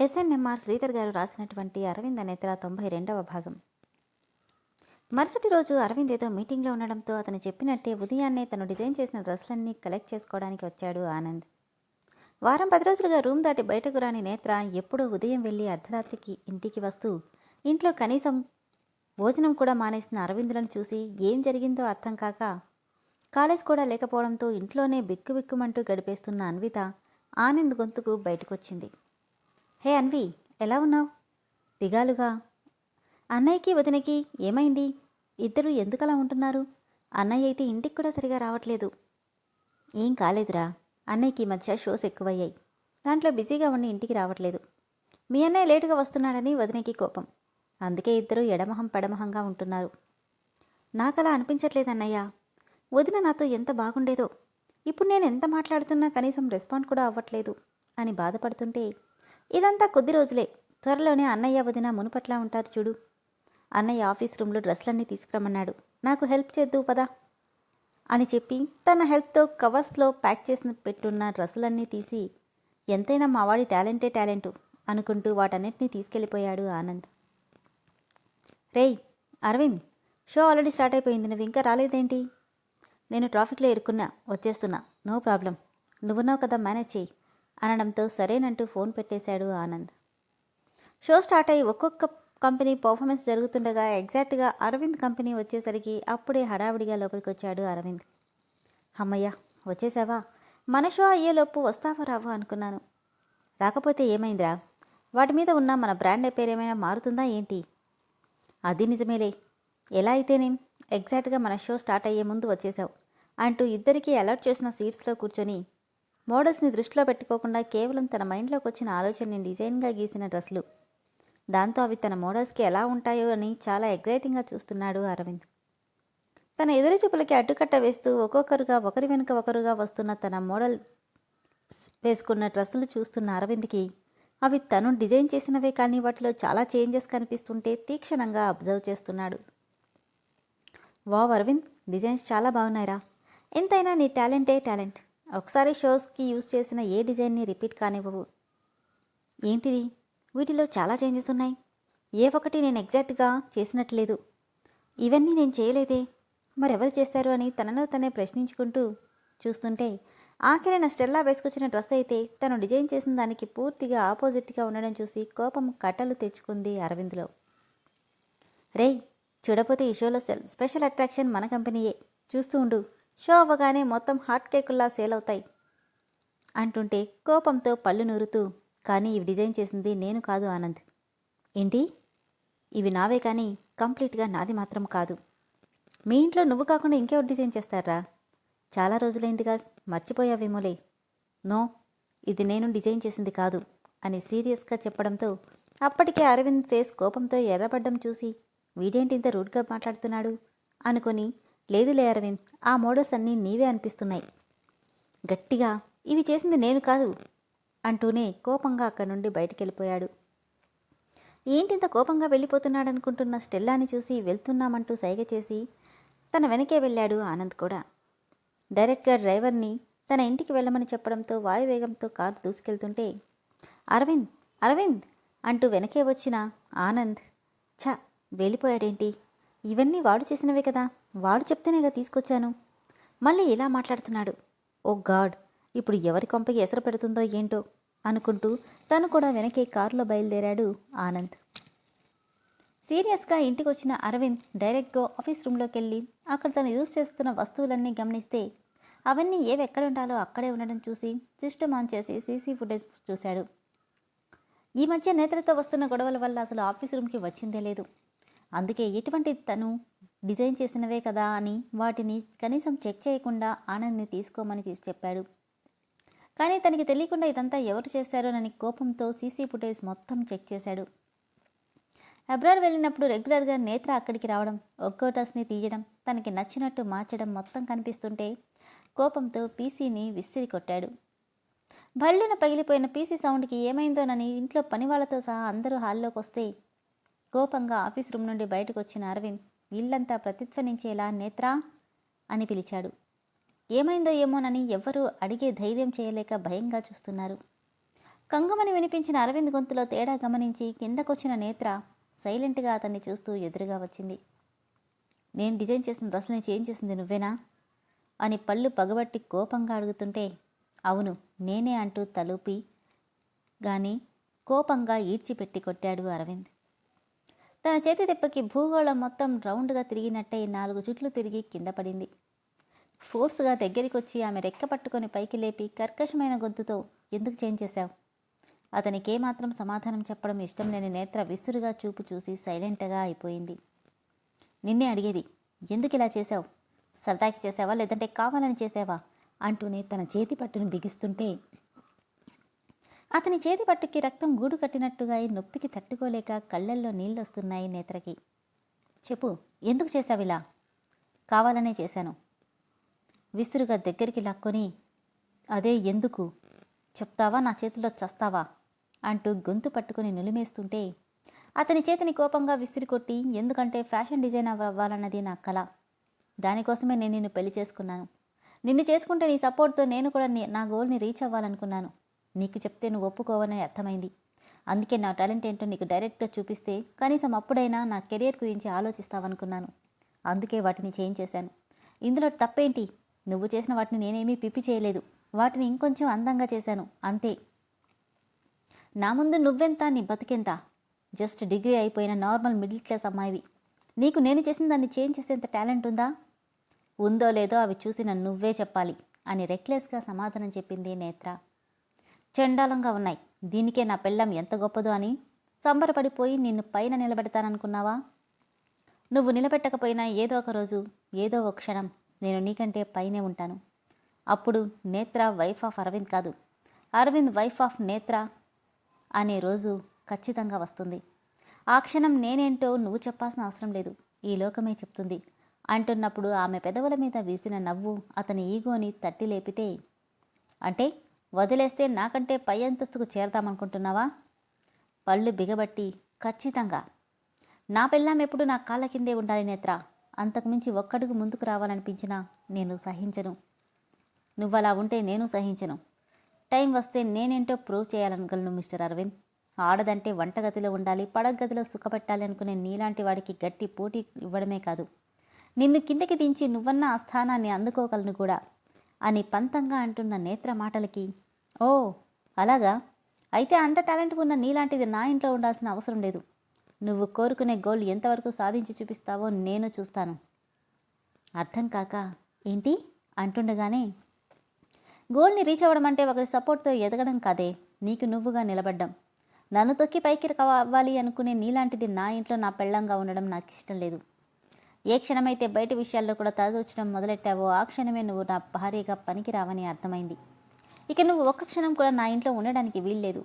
SNMR Sridhar గారు రాసినటువంటి అరవింద్ నేత్ర తొంభై రెండవ భాగం. మరుసటి రోజు అరవింద్ ఏదో మీటింగ్లో ఉండడంతో అతను చెప్పినట్టే ఉదయాన్నే తను డిజైన్ చేసిన డ్రెస్లన్నీ కలెక్ట్ చేసుకోవడానికి వచ్చాడు ఆనంద్. వారం పది రోజులుగా రూమ్ దాటి బయటకు రాని నేత్ర ఎప్పుడో ఉదయం వెళ్ళి అర్ధరాత్రికి ఇంటికి వస్తూ ఇంట్లో కనీసం భోజనం కూడా మానేసిన అరవిందులను చూసి ఏం జరిగిందో అర్థం కాక కాలేజ్ కూడా లేకపోవడంతో ఇంట్లోనే బిక్కుబిక్కుమంటూ గడిపేస్తున్న అన్విత ఆనంద్ గొంతుకు బయటకొచ్చింది. హే అన్వి ఎలా ఉన్నావు? దిగాలుగా. అన్నయ్యకి వదినకి ఏమైంది? ఇద్దరు ఎందుకలా ఉంటున్నారు? అన్నయ్య అయితే ఇంటికి కూడా సరిగా రావట్లేదు. ఏం కాలేదురా. అన్నయ్యకి మధ్య షోస్ ఎక్కువయ్యాయి. దాంట్లో బిజీగా ఉండి ఇంటికి రావట్లేదు. మీ అన్నయ్య లేటుగా వస్తున్నాడని వదినకి కోపం. అందుకే ఇద్దరు ఎడమహం పెడమహంగా ఉంటున్నారు. నాకలా అనిపించట్లేదు అన్నయ్య. వదిన నాతో ఎంత బాగుండేదో. ఇప్పుడు నేను ఎంత మాట్లాడుతున్నా కనీసం రెస్పాండ్ కూడా అవ్వట్లేదు అని బాధపడుతుంటే ఇదంతా కొద్ది రోజులే. త్వరలోనే అన్నయ్య వదిన మునుపట్లా ఉంటారు చూడు. అన్నయ్య ఆఫీస్ రూమ్లో డ్రెస్లన్నీ తీసుకురమ్మన్నాడు. నాకు హెల్ప్ చేద్దు పదా అని చెప్పి తన హెల్ప్తో కవర్స్లో ప్యాక్ చేసిన పెట్టున్న డ్రెస్సులన్నీ తీసి ఎంతైనా మావాడి టాలెంటే టాలెంటు అనుకుంటూ వాటన్నిటినీ తీసుకెళ్ళిపోయాడు ఆనంద్. రేయ్ అరవింద్ షో ఆల్రెడీ స్టార్ట్ అయిపోయింది. నువ్వు ఇంకా రాలేదేంటి? నేను ట్రాఫిక్లో ఇరుక్కున్నా వచ్చేస్తున్నా. నో ప్రాబ్లం నువ్వున్నావు కదా మేనేజ్ చేయి. అనడంతో సరేనంటూ ఫోన్ పెట్టేశాడు ఆనంద్. షో స్టార్ట్ అయ్యి ఒక్కొక్క కంపెనీ పర్ఫార్మెన్స్ జరుగుతుండగా ఎగ్జాక్ట్గా అరవింద్ కంపెనీ వచ్చేసరికి అప్పుడే హడావిడిగా లోపలికి వచ్చాడు అరవింద్. అమ్మయ్య వచ్చేసావా? మన షో అయ్యేలోపు వస్తావా రావా అనుకున్నాను. రాకపోతే ఏమైందిరా? వాటి మీద ఉన్న మన బ్రాండ్ పేరు ఏమైనా మారుతుందా ఏంటి? అది నిజమేలే. ఎలా అయితేనేం? ఎగ్జాక్ట్గా మన షో స్టార్ట్ అయ్యే ముందు వచ్చేసావు అంటూ ఇద్దరికీ అలర్ట్ చేసిన సీట్స్లో కూర్చొని మోడల్స్ని దృష్టిలో పెట్టుకోకుండా కేవలం తన మైండ్లోకి వచ్చిన ఆలోచనని డిజైన్గా గీసిన డ్రెస్లు. దాంతో అవి తన మోడల్స్కి ఎలా ఉంటాయో అని చాలా ఎగ్జైటింగ్గా చూస్తున్నాడు అరవింద్. తన ఎదురు చూపులకి అడ్డుకట్ట వేస్తూ ఒక్కొక్కరుగా ఒకరి వెనుక ఒకరుగా వస్తున్న తన మోడల్ వేసుకున్న డ్రెస్సులు చూస్తున్న అరవింద్కి అవి తను డిజైన్ చేసినవే కానీ వాటిలో చాలా చేంజెస్ కనిపిస్తుంటే తీక్షణంగా అబ్జర్వ్ చేస్తున్నాడు. వావ్ అరవింద్ డిజైన్స్ చాలా బాగున్నాయిరా. ఎంతైనా నీ టాలెంటే టాలెంట్. ఒకసారి షోస్కి యూజ్ చేసిన ఏ డిజైన్ని రిపీట్ కానివ్వవు. ఏంటిది? వీటిలో చాలా చేంజెస్ ఉన్నాయి. ఏ ఒకటి నేను ఎగ్జాక్ట్గా చేసినట్లేదు. ఇవన్నీ నేను చేయలేదే. మరెవరు చేశారు అని తనలో తనే ప్రశ్నించుకుంటూ చూస్తుంటే ఆఖరి నా స్టెల్లా వేసుకొచ్చిన డ్రెస్ అయితే తను డిజైన్ చేసిన దానికి పూర్తిగా ఆపోజిట్గా ఉండడం చూసి కోపం కట్టలు తెచ్చుకుంది అరవింద్లో. రేయ్ చూడపోతే ఈ షోలో సెల్ స్పెషల్ అట్రాక్షన్ మన కంపెనీయే. చూస్తూ ఉండు. షో అవ్వగానే మొత్తం హాట్ కేకుల్లా సేల్ అవుతాయి అంటుంటే కోపంతో పళ్ళు నూరుతూ కానీ ఇవి డిజైన్ చేసింది నేను కాదు ఆనంద్. ఏంటి? ఇవి నావే కానీ కంప్లీట్గా నాది మాత్రం కాదు. మీ ఇంట్లో నువ్వు కాకుండా ఇంకెవరు డిజైన్ చేస్తారా? చాలా రోజులైందిగా మర్చిపోయావేమోలే. నో ఇది నేను డిజైన్ చేసింది కాదు అని సీరియస్గా చెప్పడంతో అప్పటికే అరవింద్ ఫేస్ కోపంతో ఎర్రబడ్డం చూసి వీడేంటి ఇంత రూడ్గా మాట్లాడుతున్నాడు? అనుకొని లేదులే అరవింద్ ఆ మోడల్స్ అన్నీ నీవే అనిపిస్తున్నాయి. గట్టిగా ఇవి చేసింది నేను కాదు అంటూనే కోపంగా అక్కడి నుండి బయటికి వెళ్ళిపోయాడు ఏంటింత కోపంగా వెళ్ళిపోతున్నాడనుకుంటున్న స్టెల్లాని చూసి వెళ్తున్నామంటూ సైగ చేసి తన వెనకే వెళ్ళాడు ఆనంద్ కూడా. డైరెక్ట్గా డ్రైవర్ని తన ఇంటికి వెళ్ళమని చెప్పడంతో వాయువేగంతో కారు దూసుకెళ్తుంటే అరవింద్ అరవింద్ అంటూ వెనకే వచ్చిన ఆనంద్ ఛ వెళ్ళిపోయాడేంటి? ఇవన్నీ వాడు చేసినవే కదా. వాడు చెప్తేనేగా తీసుకొచ్చాను. మళ్ళీ ఇలా మాట్లాడుతున్నాడు. ఓ గాడ్ ఇప్పుడు ఎవరి కొంపకి ఎసరు పెడుతుందో ఏంటో? అనుకుంటూ తను కూడా వెనకే కారులో బయలుదేరాడు ఆనంద్. సీరియస్గా ఇంటికి వచ్చిన అరవింద్ డైరెక్ట్గా ఆఫీస్ రూమ్లోకి వెళ్ళి అక్కడ తను యూజ్ చేస్తున్న వస్తువులన్నీ గమనిస్తే అవన్నీ ఏవి ఎక్కడ ఉండాలో అక్కడే ఉండడం చూసి సిస్టమ్ ఆన్ చేసి సీసీ ఫుటేజ్ చూశాడు. ఈ మధ్య నేతలతో వస్తున్న గొడవల వల్ల అసలు ఆఫీస్ రూమ్కి వచ్చిందే లేదు. అందుకే ఎటువంటి తను డిజైన్ చేసినవే కదా అని వాటిని కనీసం చెక్ చేయకుండా ఆనంద్ని తీసుకోమని తీసి చెప్పాడు. కానీ తనకి తెలియకుండా ఇదంతా ఎవరు చేశారోనని కోపంతో సీసీ ఫుటేజ్ మొత్తం చెక్ చేశాడు. అబ్రాడ్ వెళ్ళినప్పుడు రెగ్యులర్గా నేత్ర అక్కడికి రావడం ఒక్కోటస్ని తీయడం తనకి నచ్చినట్టు మార్చడం మొత్తం కనిపిస్తుంటే కోపంతో పీసీని విసిరి కొట్టాడు. భళ్ళున పగిలిపోయిన పీసీ సౌండ్కి ఏమైందోనని ఇంట్లో పని వాళ్ళతో సహా అందరూ హాల్లోకి వస్తే కోపంగా ఆఫీస్ రూమ్ నుండి బయటకు వచ్చిన అరవింద్ ఇల్లంతా ప్రతిధ్వనించేలా నేత్రా అని పిలిచాడు. ఏమైందో ఏమోనని ఎవ్వరూ అడిగే ధైర్యం చేయలేక భయంగా చూస్తున్నారు. కంగమని వినిపించిన అరవింద్ గొంతులో తేడా గమనించి కిందకొచ్చిన నేత్ర సైలెంట్గా అతన్ని చూస్తూ ఎదురుగా వచ్చింది. నేను డిజైన్ చేసిన డ్రెస్సుని చేంజ్ చేసింది నువ్వేనా? అని పళ్ళు పగబట్టి కోపంగా అడుగుతుంటే అవును నేనే అంటూ తలూపి గాని కోపంగా ఈడ్చిపెట్టి కొట్టాడు అరవింద్. తన చేతి దెబ్బకి భూగోళం మొత్తం రౌండ్గా తిరిగినట్టే నాలుగు చుట్లు తిరిగి కింద పడింది. ఫోర్స్గా దగ్గరికి వచ్చి ఆమె రెక్క పట్టుకొని పైకి లేపి కర్కశమైన గొంతుతో ఎందుకు చేంజ్ చేశావు? అతనికి ఏమాత్రం సమాధానం చెప్పడం ఇష్టం లేని నేత్ర విసురుగా చూపు చూసి సైలెంట్గా అయిపోయింది. నిన్నే అడిగేది ఎందుకు ఇలా చేశావు? సరదాకి చేసావా లేదంటే కావాలని చేసావా అంటూనే తన చేతి పట్టును బిగిస్తుంటే అతని చేతి పట్టుకి రక్తం గూడు కట్టినట్టుగా నొప్పికి తట్టుకోలేక కళ్ళల్లో నీళ్ళొస్తున్నాయి నేత్రకి. చెప్పు ఎందుకు చేశావిలా కావాలనే చేశాను. విసురుగా దగ్గరికి లాక్కొని అదే ఎందుకు? చెప్తావా? నా చేతిలో చస్తావా? అంటూ గొంతు పట్టుకుని నులిమేస్తుంటే అతని చేతిని కోపంగా విసిరి కొట్టి ఎందుకంటే ఫ్యాషన్ డిజైనర్ అవ్వాలన్నది నా కళ దానికోసమే నేను నిన్ను పెళ్ళి చేసుకున్నాను. నిన్ను చేసుకుంటే నీ సపోర్ట్తో నేను కూడా నా గోల్ని రీచ్ అవ్వాలనుకున్నాను. నీకు చెప్తే నువ్వు ఒప్పుకోవని అర్థమైంది. అందుకే నా టాలెంట్ ఏంటో నీకు డైరెక్ట్గా చూపిస్తే కనీసం అప్పుడైనా నా కెరియర్ గురించి ఆలోచిస్తావనుకున్నాను. అందుకే వాటిని చేంజ్ చేశాను. ఇందులో తప్పేంటి? నువ్వు చేసిన వాటిని నేనేమీ పిప్పి చేయలేదు. వాటిని ఇంకొంచెం అందంగా చేశాను. అంతే. నా ముందు నువ్వెంత నీ బతికెంత? జస్ట్ డిగ్రీ అయిపోయిన నార్మల్ మిడిల్ క్లాస్ అమ్మాయివి. నీకు నేను చేసిన దాన్ని చేంజ్ చేసేంత టాలెంట్ ఉందా? ఉందో లేదో అవి చూసిన నువ్వే చెప్పాలి అని రెక్లెస్గా సమాధానం చెప్పింది నేత్ర. చండాలంగా ఉన్నాయి. దీనికే నా పెళ్ళం ఎంత గొప్పదో అని. సంబరపడిపోయి నిన్ను పైన నిలబెడతాననుకున్నావా? నువ్వు నిలబెట్టకపోయినా ఏదో ఒక రోజు ఏదో ఒక క్షణం నేను నీకంటే పైనే ఉంటాను. అప్పుడు నేత్ర వైఫ్ ఆఫ్ అరవింద్ కాదు. అరవింద్ వైఫ్ ఆఫ్ నేత్ర అనే రోజు ఖచ్చితంగా వస్తుంది. ఆ క్షణం నేనేంటో నువ్వు చెప్పాల్సిన అవసరం లేదు. ఈ లోకమే చెప్తుంది. అంటున్నప్పుడు ఆమె పెదవుల మీద వీసిన నవ్వు అతని ఈగోని తట్టి లేపితే అంటే వదిలేస్తే నాకంటే పై అంతస్తుకు చేరతామనుకుంటున్నావా పళ్ళు బిగబట్టి ఖచ్చితంగా. నా పెళ్ళాం ఎప్పుడు నా కాళ్ళ కిందే ఉండాలి నేత్ర. అంతకుమించి ఒక్కడుగు ముందుకు రావాలనిపించినా నేను సహించను. నువ్వలా ఉంటే నేను సహించను. టైం వస్తే నేనేంటో ప్రూవ్ చేయాలనగలను మిస్టర్ అరవింద్. ఆడదంటే వంటగదిలో ఉండాలి పడగదిలో సుఖపెట్టాలి అనుకునే నీలాంటి వాడికి గట్టి పోటీ ఇవ్వడమే కాదు. నిన్ను కిందకి దించి నువ్వన్న ఆ స్థానాన్ని అందుకోగలను కూడా. అని పంతంగా అంటున్న నేత్ర మాటలకి ఓ అలాగా? అయితే అంత టాలెంట్ ఉన్న నీలాంటిది నా ఇంట్లో ఉండాల్సిన అవసరం లేదు. నువ్వు కోరుకునే గోల్ ఎంతవరకు సాధించి చూపిస్తావో నేను చూస్తాను. అర్థం కాక ఏంటి? అంటుండగానే గోల్ని రీచ్ అవ్వడం అంటే ఒకరి సపోర్ట్తో ఎదగడం కాదే. నీకు నువ్వుగా నిలబడ్డం. నన్ను తొక్కి పైకి అవ్వాలి అనుకునే నీలాంటిది నా ఇంట్లో నా పెళ్ళంగా ఉండడం నాకు ఇష్టం లేదు. ఏ క్షణమైతే బయట విషయాల్లో కూడా తలదూచడం మొదలెట్టావో ఆ క్షణమే నువ్వు నా భార్యగా పనికిరావని అర్థమైంది. ఇక నువ్వు ఒక్క క్షణం కూడా నా ఇంట్లో ఉండడానికి వీల్లేదు.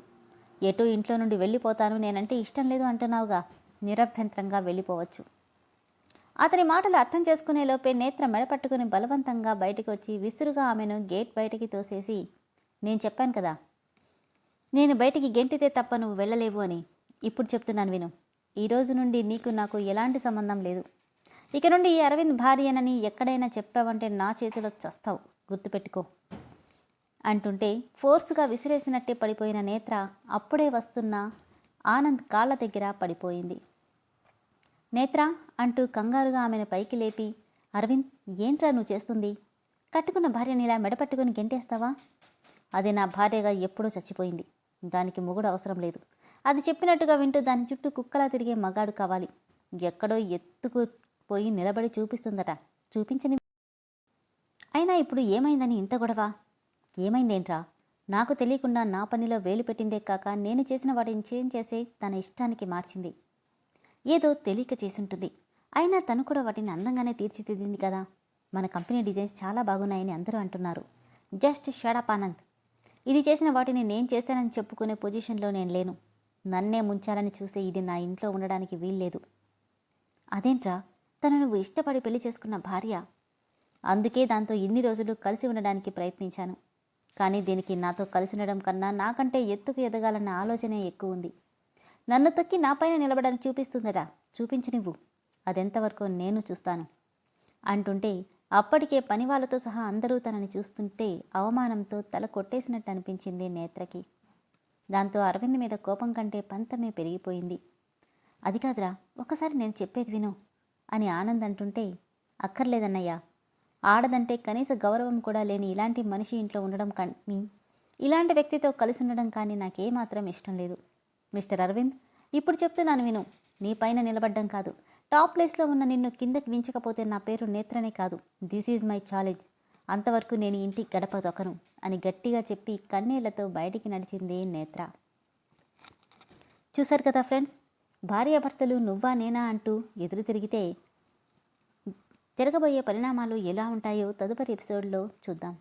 ఎటు ఇంట్లో నుండి వెళ్ళిపోతాను నేనంటే ఇష్టం లేదు అంటున్నావుగా. నిరభ్యంతరంగా వెళ్ళిపోవచ్చు. అతని మాటలు అర్థం చేసుకునే లోపే నేత్ర మెడపట్టుకుని బలవంతంగా బయటకు వచ్చి విసురుగా ఆమెను గేట్ బయటికి తోసేసి నేను చెప్పాను కదా నేను బయటికి గెంటితే తప్ప నువ్వు వెళ్ళలేవు అని. ఇప్పుడు చెప్తున్నాను విను. ఈ రోజు నుండి నీకు నాకు ఎలాంటి సంబంధం లేదు. ఇక నుండి ఈ అరవింద్ భార్యనని ఎక్కడైనా చెప్పావంటే నా చేతిలో చస్తావు. గుర్తుపెట్టుకో. అంటుంటే ఫోర్సుగా విసిరేసినట్టే పడిపోయిన నేత్ర అప్పుడే వస్తున్న ఆనంద్ కాళ్ళ దగ్గర పడిపోయింది. నేత్ర అంటూ కంగారుగా ఆమెను పైకి లేపి అరవింద్ ఏంట్రా నువ్వు చేస్తుంది? కట్టుకున్న భార్యని ఇలా మెడపట్టుకుని గెంటేస్తావా? అది నా భార్యగా ఎప్పుడూ చచ్చిపోయింది. దానికి మొగుడు అవసరం లేదు. అది చెప్పినట్టుగా వింటూ దాని చుట్టూ కుక్కలా తిరిగే మగాడు కావాలి. ఎక్కడో ఎత్తుకు పోయి నిలబడి చూపిస్తుందట. చూపించని అయినా ఇప్పుడు ఏమైందని ఇంత గొడవ? ఏమైందేంట్రా? నాకు తెలియకుండా నా పనిలో వేలు పెట్టిందే కాక నేను చేసిన వాటిని చేంజ్ చేసే తన ఇష్టానికి మార్చింది. ఏదో తెలియక చేసుంటుంది. అయినా తను కూడా వాటిని అందంగానే తీర్చిదిద్దింది కదా. మన కంపెనీ డిజైన్స్ చాలా బాగున్నాయని అందరూ అంటున్నారు. Just shut up Anand. ఇది చేసిన వాటిని నేను చేశానని చెప్పుకునే పొజిషన్లో నేను లేను. నన్నే ముంచాలని చూసే ఇది నా ఇంట్లో ఉండడానికి వీల్లేదు. అదేంట్రా? తన నువ్వు ఇష్టపడి పెళ్ళి చేసుకున్న భార్య. అందుకే దాంతో ఇన్ని రోజులు కలిసి ఉండడానికి ప్రయత్నించాను. కానీ దీనికి నాతో కలిసి ఉండడం కన్నా నాకంటే ఎత్తుకు ఎదగాలన్న ఆలోచనే ఎక్కువ ఉంది. నన్ను తొక్కి నాపైన నిలబడని చూపిస్తుందట చూపించనివ్వు అదెంతవరకు నేను చూస్తాను. అంటుంటే అప్పటికే పని వాళ్ళతో సహా అందరూ తనని చూస్తుంటే అవమానంతో తల కొట్టేసినట్టు అనిపించింది నేత్రకి. దాంతో అరవింద్ మీద కోపం కంటే పంతమే పెరిగిపోయింది. అది కాదురా ఒకసారి నేను చెప్పేది విను. అని ఆనంద్ అంటుంటే అక్కర్లేదన్నయ్యా. ఆడదంటే కనీస గౌరవం కూడా లేని ఇలాంటి మనిషి ఇంట్లో ఉండడం కానీ ఇలాంటి వ్యక్తితో కలిసి ఉండడం కానీ నాకేమాత్రం ఇష్టం లేదు. మిస్టర్ అరవింద్ ఇప్పుడు చెప్తున్నాను విను. నీ పైన నిలబడ్డం కాదు. టాప్ ప్లేస్లో ఉన్న నిన్ను కిందకి దించకపోతే నా పేరు నేత్రనే కాదు. This is my challenge. అంతవరకు నేను ఇంటి గడప దొకను అని గట్టిగా చెప్పి కన్నీళ్ళతో బయటికి నడిచింది నేత్ర. చూశారు కదా ఫ్రెండ్స్? భార్యాభర్తలు నువ్వా నేనా అంటూ ఎదురు తిరిగితే జరగబోయే పరిణామాలు ఎలా ఉంటాయో తదుపరి ఎపిసోడ్లో చూద్దాం.